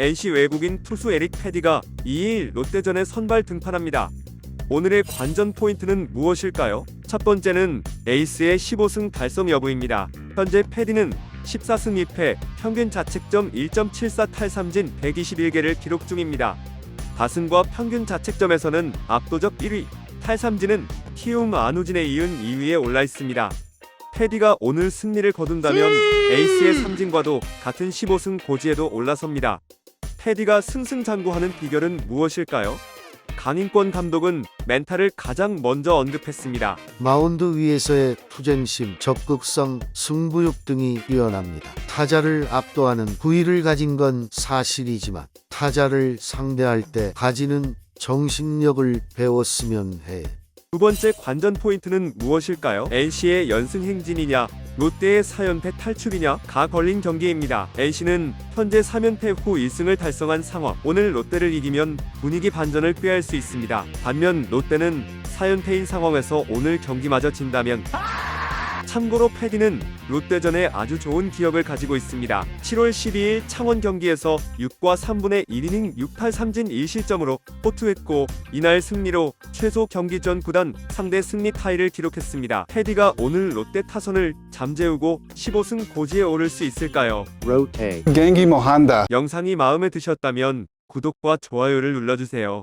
NC 외국인 투수 에릭 패디가 2일 롯데전에 선발 등판합니다. 오늘의 관전 포인트는 무엇일까요? 첫 번째는 에이스의 15승 달성 여부입니다. 현재 패디는 14승 2패, 평균 자책점 1.74 탈삼진 121개를 기록 중입니다. 다승과 평균 자책점에서는 압도적 1위, 탈삼진은 키움 안우진에 이은 2위에 올라 있습니다. 패디가 오늘 승리를 거둔다면 에이스의 삼진과도 같은 15승 고지에도 올라섭니다. 패디가 승승장구하는 비결은 무엇일까요? 강인권 감독은 멘탈을 가장 먼저 언급했습니다. 마운드 위에서의 투쟁심, 적극성, 승부욕 등이 뛰어납니다. 타자를 압도하는 부위를 가진 건 사실이지만 타자를 상대할 때 가지는 정신력을 배웠으면 해. 두 번째 관전 포인트는 무엇일까요? NC의 연승 행진이냐, 롯데의 4연패 탈출이냐, 가 걸린 경기입니다. NC는 현재 3연패 후 1승을 달성한 상황. 오늘 롯데를 이기면 분위기 반전을 꾀할 수 있습니다. 반면 롯데는 4연패인 상황에서 오늘 경기마저 진다면 참고로 패디는 롯데전에 아주 좋은 기억을 가지고 있습니다. 7월 12일 창원 경기에서 6과 3분의 1이닝 6탈 3진 1실점으로 호투했고 이날 승리로 최소 경기 전 구단 상대 승리 타이를 기록했습니다. 패디가 오늘 롯데 타선을 잠재우고 15승 고지에 오를 수 있을까요? rotate. Gengi Mohanda. 영상이 마음에 드셨다면 구독과 좋아요를 눌러주세요.